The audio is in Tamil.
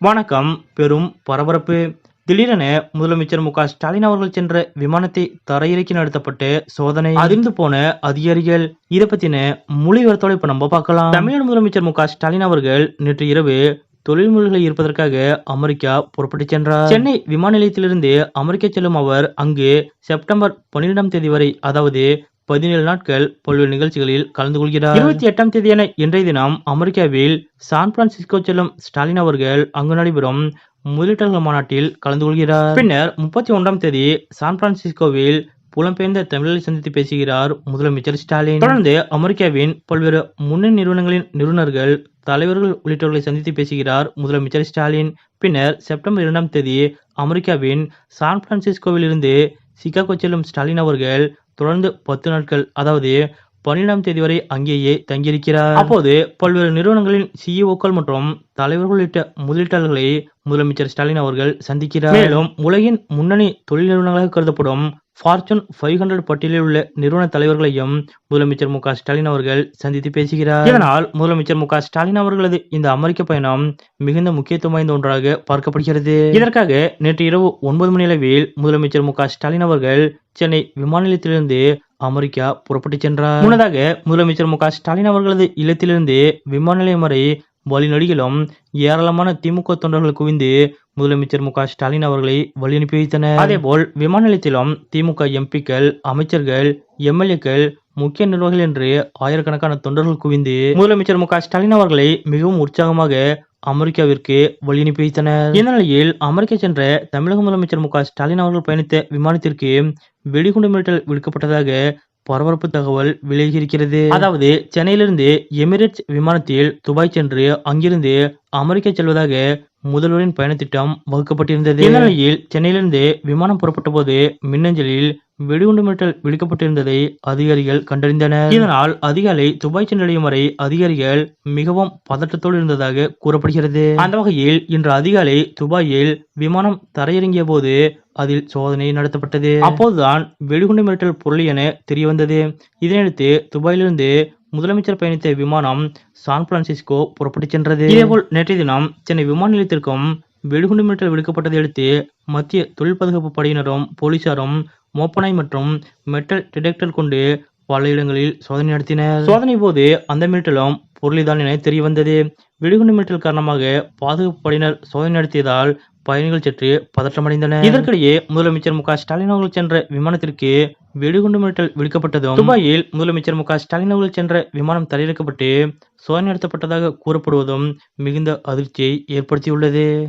வணக்கம். பெரும் பரபரப்பு. திடீரென முதலமைச்சர் மு ஸ்டாலின் அவர்கள் சென்ற விமானத்தை தரையிறக்கி நடத்தப்பட்டு சோதனை அதிர்ந்து போன அதிகாரிகள். இதை பத்தின மொழிவரத்தோட இப்ப நம்ம பார்க்கலாம். தமிழ்நாடு முதலமைச்சர் மு ஸ்டாலின் அவர்கள் நேற்று இரவு தொழில்முறைகளை இருப்பதற்காக அமெரிக்கா புறப்பட்டு சென்றார். சென்னை விமான நிலையத்திலிருந்து அமெரிக்கா செல்லும் அவர் அங்கு செப்டம்பர் பன்னிரெண்டாம் தேதி வரை அதாவது பதினேழு நாட்கள் பல்வேறு நிகழ்ச்சிகளில் கலந்து கொள்கிறார். இருபத்தி எட்டாம் தேதியான இன்றைய தினம் அமெரிக்காவில் சான் பிரான்சிஸ்கோ செல்லும் ஸ்டாலின் அவர்கள் அங்கு நடைபெறும் முதலீட்டாளர்கள் மாநாட்டில் கலந்து கொள்கிறார். பின்னர் முப்பத்தி ஒன்றாம் தேதி சான் பிரான்சிஸ்கோவில் புலம்பெயர்ந்த தமிழர்களை சந்தித்து பேசுகிறார் முதலமைச்சர் ஸ்டாலின். தொடர்ந்து அமெரிக்காவின் பல்வேறு முன்னணி நிறுவனங்களின் நிறுவனர்கள் தலைவர்கள் உள்ளிட்டவர்களை சந்தித்து பேசுகிறார் முதலமைச்சர் ஸ்டாலின். பின்னர் செப்டம்பர் இரண்டாம் தேதி அமெரிக்காவின் சான் பிரான்சிஸ்கோவில் இருந்து சிகாகோ செல்லும் ஸ்டாலின் அவர்கள் தொடர்ந்து பத்து நாட்கள் அதாவது பன்னிரெண்டாம் தேதி வரை அங்கேயே தங்கியிருக்கிறார். அப்போது பல்வேறு நிறுவனங்களின் சிஇஓக்கள் மற்றும் தலைவர்கள் உள்ளிட்ட முதலீட்டாளர்களை முதலமைச்சர் ஸ்டாலின் அவர்கள் சந்திக்கிறார். மேலும் உலகின் முன்னணி தொழில் நிறுவனங்களாக கருதப்படும் ஃபார்ச்சூன் ஃபைவ் ஹண்ட்ரட் பட்டியலில் உள்ள நிறுவன தலைவர்களையும் முதலமைச்சர் மு ஸ்டாலின் அவர்கள் சந்தித்து பேசுகிறார். இதனால் முதலமைச்சர் மு ஸ்டாலின் அவர்களது இந்த அமெரிக்க பயணம் மிகுந்த முக்கியத்துவம் வாய்ந்த ஒன்றாக பார்க்கப்படுகிறது. இதற்காக நேற்று இரவு ஒன்பது மணி அளவில் முதலமைச்சர் மு ஸ்டாலின் அவர்கள் சென்னை விமான நிலையத்திலிருந்து அமெரிக்கா புறப்பட்டு சென்றார். முன்னதாக முதலமைச்சர் மு க ஸ்டாலின் அவர்களது இல்லத்திலிருந்து விமான நிலையம் வரை வழிநடிகளும் ஏராளமான திமுக தொண்டர்கள் குவிந்து முதலமைச்சர் மு ஸ்டாலின் அவர்களை வழியனுப்பி வைத்தனர். அதேபோல் விமான நிலையத்திலும் திமுக எம்பிக்கள் அமைச்சர்கள் எம்எல்ஏக்கள் முக்கிய நிர்வாகிகள் என்று ஆயிரக்கணக்கான தொண்டர்கள் குவிந்து முதலமைச்சர் மு ஸ்டாலின் அவர்களை மிகவும் உற்சாகமாக அமெரிக்காவிற்கு வழியனுப்பி வைத்தனர் இந்த நிலையில் அமெரிக்கா சென்ற தமிழக முதலமைச்சர் மு க ஸ்டாலின் அவர்கள் பயணித்த விமானத்திற்கு வெடிகுண்டு மிரட்டல் விடுக்கப்பட்டதாக பரபரப்பு தகவல் விலகியிருக்கிறது. அதாவது சென்னையிலிருந்து எமிரேட்ஸ் விமானத்தில் துபாய் சென்று அங்கிருந்து அமெரிக்கா செல்வதாக முதல்வரின் பயணத்திட்டம் வகுக்கப்பட்டிருந்தது. இந்நிலையில் சென்னையிலிருந்து விமானம் புறப்பட்ட போது மின்னஞ்சலில் வெடிகுண்டு மிரட்டல் விடுக்கப்பட்டிருந்ததை அதிகாரிகள் கண்டறிந்தனர். இதனால் அதிகாலை துபாய் சென்றடையும் வரை அதிகாரிகள் மிகவும் பதட்டத்தோடு இருந்ததாக கூறப்படுகிறது. அந்த வகையில் இன்று அதிகாலை துபாயில் விமானம் தரையிறங்கிய போது அதில் சோதனை நடத்தப்பட்டது. அப்போதுதான் வெடிகுண்டு மிரட்டல் பொருள் என தெரியவந்தது. இதனையடுத்து துபாயிலிருந்து முதலமைச்சர் பயணித்த விமானம் சான் பிரான்சிஸ்கோ புறப்பட்டு சென்றது. இதேபோல் நேற்றைய தினம் சென்னை விமான நிலையத்திற்கும் வெடிகுண்டு மிரட்டல் விடுக்கப்பட்டதை அடுத்து மத்திய தொழில் பாதுகாப்பு படையினரும் போலீசாரும் மோப்பனாய் மற்றும் மெட்டல் டிடெக்டர் கொண்டு பல இடங்களில் சோதனை நடத்தினர். சோதனை போது அந்த மிரட்டலும் பொருளிதான் என தெரிய வந்தது வெடிகுண்டு மிரட்டல் காரணமாக பாதுகாப்பு படையினர் சோதனை நடத்தியதால் பயணிகள் சற்று பதற்றமடைந்தனர் இதற்கிடையே முதலமைச்சர் மு ஸ்டாலின் அவர்கள் சென்ற விமானத்திற்கு வெடிகுண்டு மிரட்டல் விடுக்கப்பட்டதும் துபாயில் முதலமைச்சர் மு ஸ்டாலின் அவர்கள் சென்ற விமானம் தரையிறக்கப்பட்டு சோதனை நடத்தப்பட்டதாக கூறப்படுவதும் மிகுந்த அதிர்ச்சியை ஏற்படுத்தியுள்ளது.